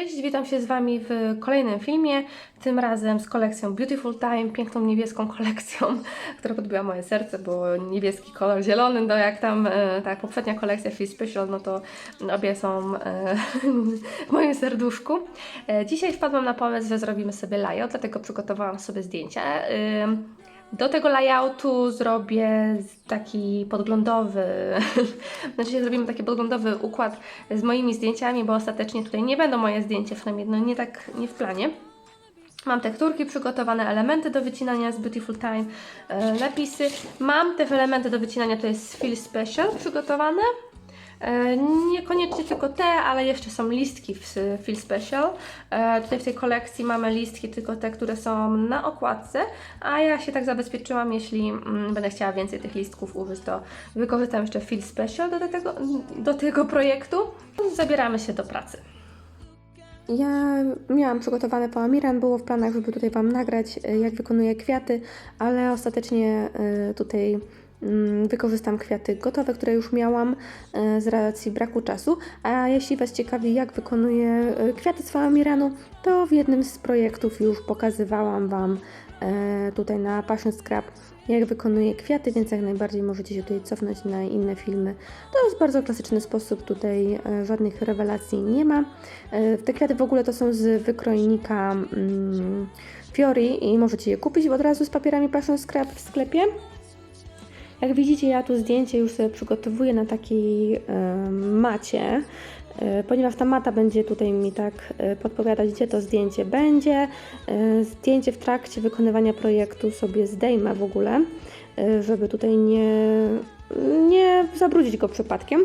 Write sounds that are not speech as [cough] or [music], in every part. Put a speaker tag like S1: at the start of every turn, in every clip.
S1: Cześć, witam się z Wami w kolejnym filmie, tym razem z kolekcją Beautiful Time, piękną niebieską kolekcją, [laughs] która podbiła moje serce, bo niebieski kolor zielony, no jak tam e, ta poprzednia kolekcja Feel Special, no to obie są e, [laughs] w moim serduszku. E, dzisiaj wpadłam na pomysł, że zrobimy sobie layout, dlatego przygotowałam sobie zdjęcia. Do tego layoutu zrobię taki podglądowy, [laughs] znaczy zrobimy taki podglądowy układ z moimi zdjęciami, bo ostatecznie tutaj nie będą moje zdjęcia, przynajmniej no nie tak, nie w planie. Mam tekturki przygotowane, elementy do wycinania z Beautiful Time, e, napisy. Mam też elementy do wycinania, to jest Feel Special przygotowane. E, Niekoniecznie tylko te, ale jeszcze są listki w Feel Special. E, Tutaj w tej kolekcji mamy listki tylko te, które są na okładce, a ja się tak zabezpieczyłam, jeśli mm, będę chciała więcej tych listków użyć, to wykorzystam jeszcze Feel Special do tego, do tego projektu. Zabieramy się do pracy. Ja miałam przygotowane po Amiran, było w planach, żeby tutaj Wam nagrać, e, jak wykonuję kwiaty, ale ostatecznie tutaj wykorzystam kwiaty gotowe, które już miałam e, z racji braku czasu. A jeśli Was ciekawi, jak wykonuję e, kwiaty z Amiranu, to w jednym z projektów już pokazywałam Wam e, tutaj na Passion Scrap, jak wykonuję kwiaty, więc jak najbardziej możecie się tutaj cofnąć na inne filmy. To jest bardzo klasyczny sposób, tutaj żadnych rewelacji nie ma. Te kwiaty w ogóle to są z wykrojnika mm, Fiori i możecie je kupić od razu z papierami Passion Scrap w sklepie. Jak widzicie, ja tu zdjęcie już sobie przygotowuję na takiej macie, e, ponieważ ta mata będzie tutaj mi tak e, podpowiadać, gdzie to zdjęcie będzie. E, zdjęcie w trakcie wykonywania projektu sobie zdejmę w ogóle, żeby tutaj nie, nie zabrudzić go przypadkiem.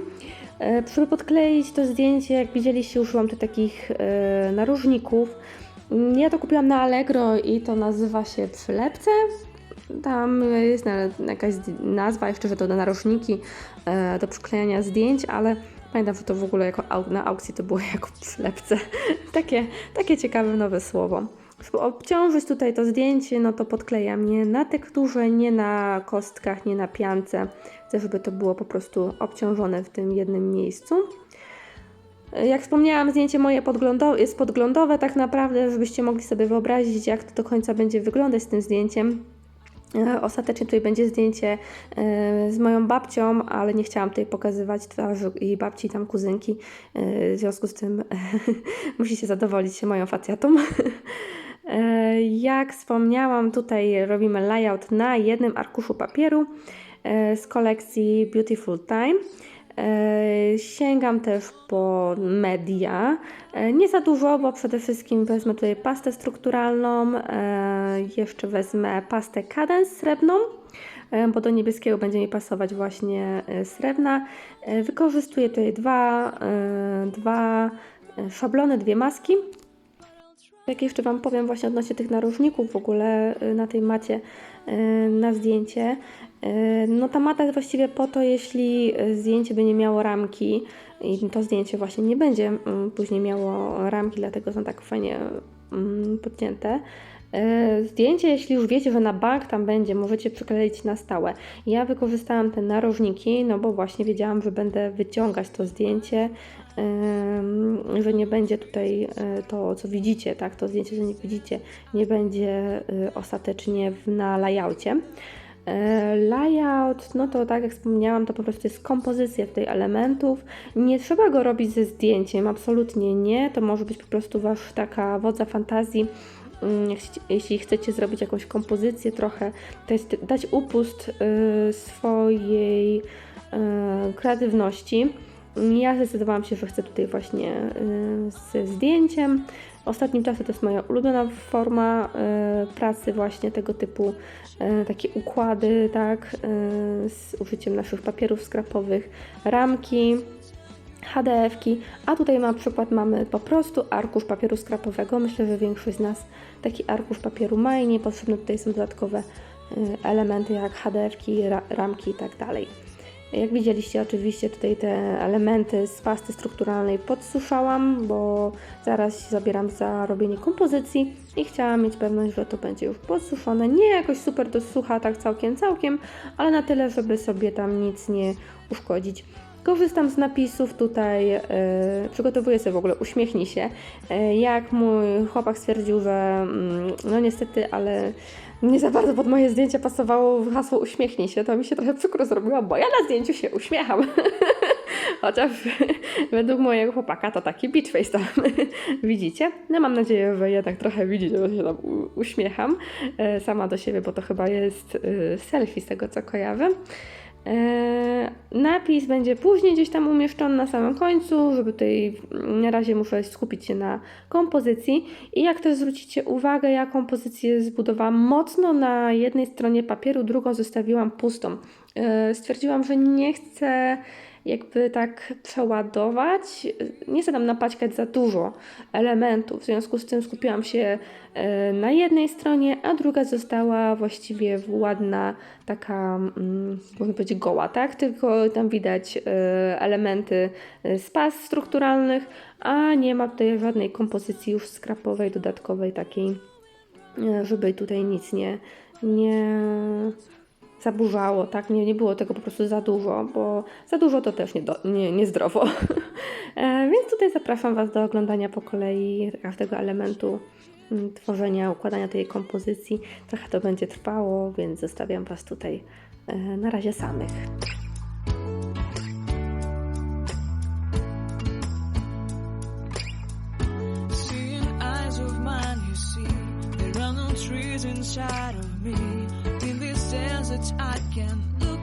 S1: Żeby podkleić to zdjęcie, jak widzieliście, użyłam tu takich narożników. Ja to kupiłam na Allegro i to nazywa się przylepce. Tam jest jakaś nazwa jeszcze, że to na narożniki e, do przyklejania zdjęć, ale pamiętam, że to w ogóle jako na aukcji to było [laughs] jako przylepce. takie, takie ciekawe nowe słowo. Żeby obciążyć tutaj to zdjęcie, no to podklejam nie na tekturze, nie na kostkach, nie na piance. Chcę, żeby to było po prostu obciążone w tym jednym miejscu. Jak wspomniałam, zdjęcie moje jest podglądowe, tak naprawdę, żebyście mogli sobie wyobrazić, jak to do końca będzie wyglądać z tym zdjęciem. E, Ostatecznie tutaj będzie zdjęcie e, z moją babcią, ale nie chciałam tutaj pokazywać twarzy jej babci, tam kuzynki. E, W związku z tym [laughs] musicie zadowolić się moją facjatą. [laughs] Jak wspomniałam, tutaj robimy layout na jednym arkuszu papieru z kolekcji Beautiful Time. E, Sięgam też po media. E, Nie za dużo, bo przede wszystkim wezmę tutaj pastę strukturalną, e, jeszcze wezmę pastę Cadence srebrną, bo do niebieskiego będzie mi pasować właśnie srebrna. Wykorzystuję tutaj dwa, dwa szablony, dwie maski. Jak jeszcze Wam powiem właśnie odnośnie tych narożników w ogóle na tej macie na zdjęcie. Y, No ta mata jest właściwie po to, jeśli y, zdjęcie by nie miało ramki i to zdjęcie właśnie nie będzie mm, później miało ramki, dlatego są tak fajnie mm, podcięte. Y, Zdjęcie, jeśli już wiecie, że na bank tam będzie, możecie przykleić na stałe. Ja wykorzystałam te narożniki, no bo właśnie wiedziałam, że będę wyciągać to zdjęcie, że nie będzie tutaj to, co widzicie, tak, to zdjęcie, że nie widzicie, nie będzie ostatecznie na layoutie. E, Layout, no to tak jak wspomniałam, to po prostu jest kompozycja tutaj elementów. Nie trzeba go robić ze zdjęciem, absolutnie nie. To może być po prostu wasz taka wodza fantazji. Mm, Jeśli chcecie zrobić jakąś kompozycję trochę, to jest dać upust y, swojej y, kreatywności. Ja zdecydowałam się, że chcę tutaj właśnie y, ze zdjęciem. Ostatnim czasem to jest moja ulubiona forma y, pracy, właśnie tego typu y, takie układy, tak, y, z użyciem naszych papierów skrapowych, ramki, HDF-ki, a tutaj na przykład mamy po prostu arkusz papieru skrapowego. Myślę, że większość z nas taki arkusz papieru ma i niepotrzebne tutaj są dodatkowe elementy jak HDF-ki, ra- ramki i tak. Jak widzieliście oczywiście tutaj te elementy z pasty strukturalnej podsuszałam, bo zaraz się zabieram za robienie kompozycji i chciałam mieć pewność, że to będzie już podsuszone. Nie jakoś super to sucha, tak całkiem, całkiem, ale na tyle, żeby sobie tam nic nie uszkodzić. Korzystam z napisów tutaj, yy, przygotowuję sobie w ogóle, uśmiechnij się. Yy, jak mój chłopak stwierdził, że yy, no niestety, ale nie za bardzo pod moje zdjęcie pasowało hasło uśmiechnij się, to mi się trochę przykro zrobiło, bo ja na zdjęciu się uśmiecham. [laughs] Chociaż według mojego chłopaka to taki beach face tam [laughs] widzicie. No mam nadzieję, że jednak trochę widzicie, że się tam uśmiecham e, sama do siebie, bo to chyba jest e, selfie z tego co kojarzę. Yy, napis będzie później gdzieś tam umieszczony na samym końcu, żeby tutaj na razie muszę skupić się na kompozycji. I jak też zwrócicie uwagę, ja kompozycję zbudowałam mocno na jednej stronie papieru, drugą zostawiłam pustą. E, stwierdziłam, że nie chcę jakby tak przeładować, nie chcę tam napaćkać za dużo elementów, w związku z tym skupiłam się e, na jednej stronie, a druga została właściwie ładna, taka, mm, można powiedzieć, goła, tak? Tylko tam widać e, elementy z pas strukturalnych, a nie ma tutaj żadnej kompozycji już skrapowej, dodatkowej takiej, żeby tutaj nic nie, nie zaburzało, tak? Nie, nie było tego po prostu za dużo, bo za dużo to też niezdrowo. Nie, [laughs] nie więc tutaj zapraszam Was do oglądania po kolei każdego elementu mm, tworzenia, układania tej kompozycji. Trochę to będzie trwało, więc zostawiam Was tutaj e, na razie samych.
S2: Inside of me. I can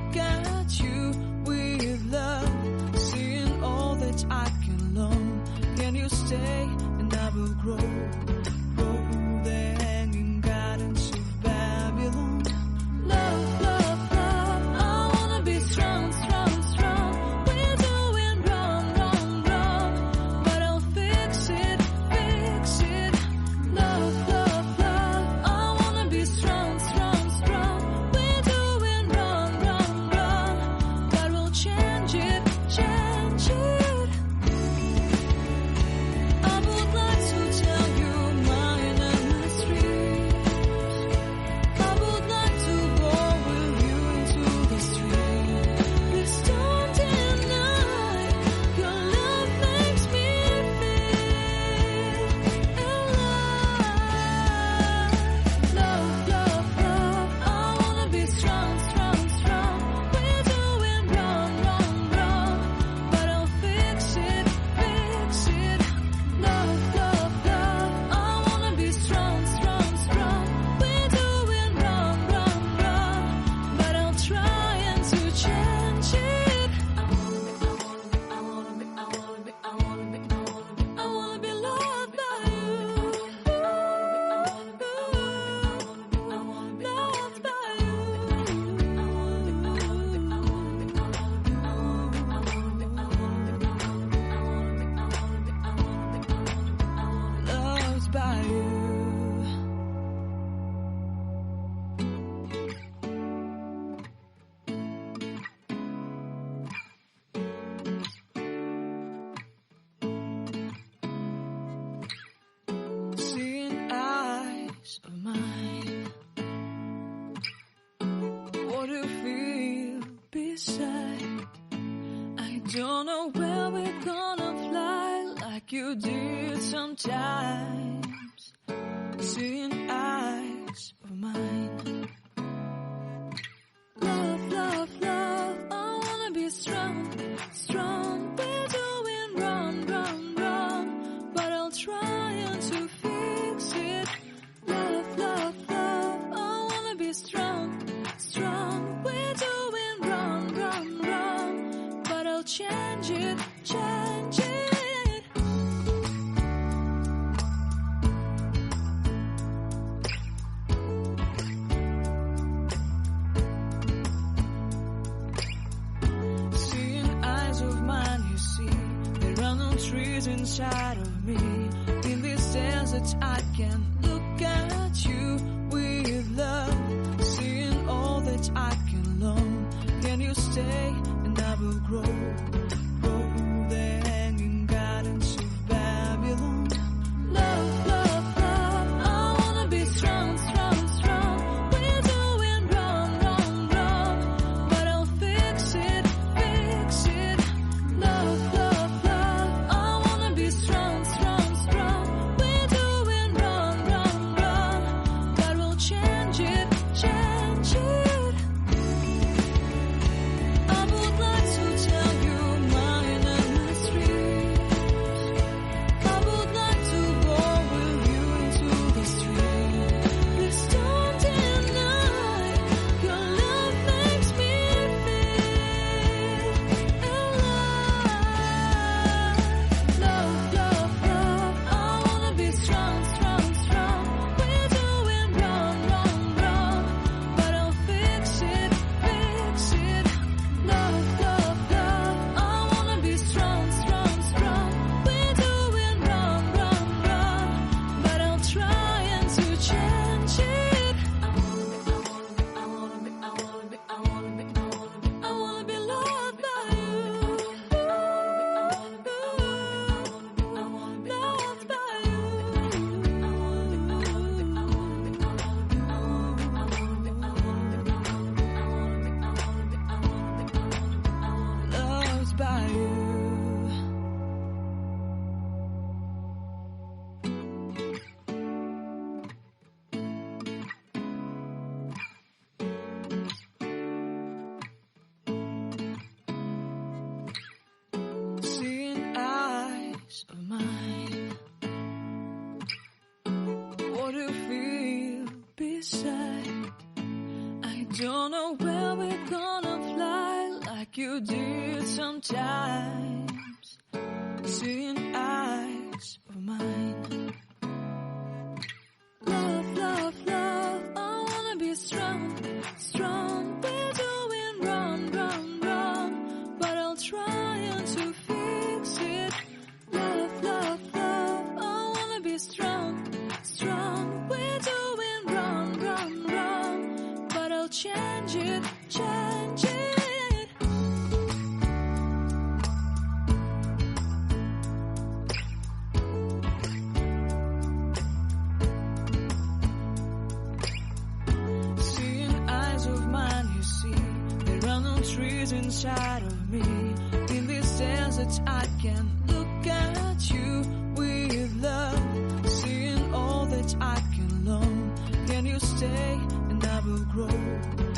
S2: you did sometimes. Seeing trees inside of me. In this sense that I can inside. I don't know where we're gonna fly like you did sometimes. Seeing I and I will grow.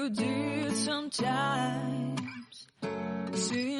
S2: you do sometimes. See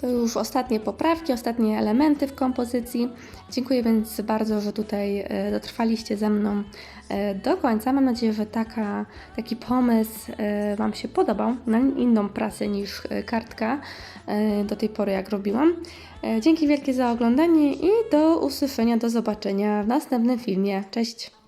S2: To
S1: już ostatnie poprawki, ostatnie elementy w kompozycji. Dziękuję więc bardzo, że tutaj e, dotrwaliście ze mną e, do końca. Mam nadzieję, że taka, taki pomysł e, Wam się podobał na inną pracę niż kartka do tej pory, jak robiłam. Dzięki wielkie za oglądanie i do usłyszenia, do zobaczenia w następnym filmie. Cześć!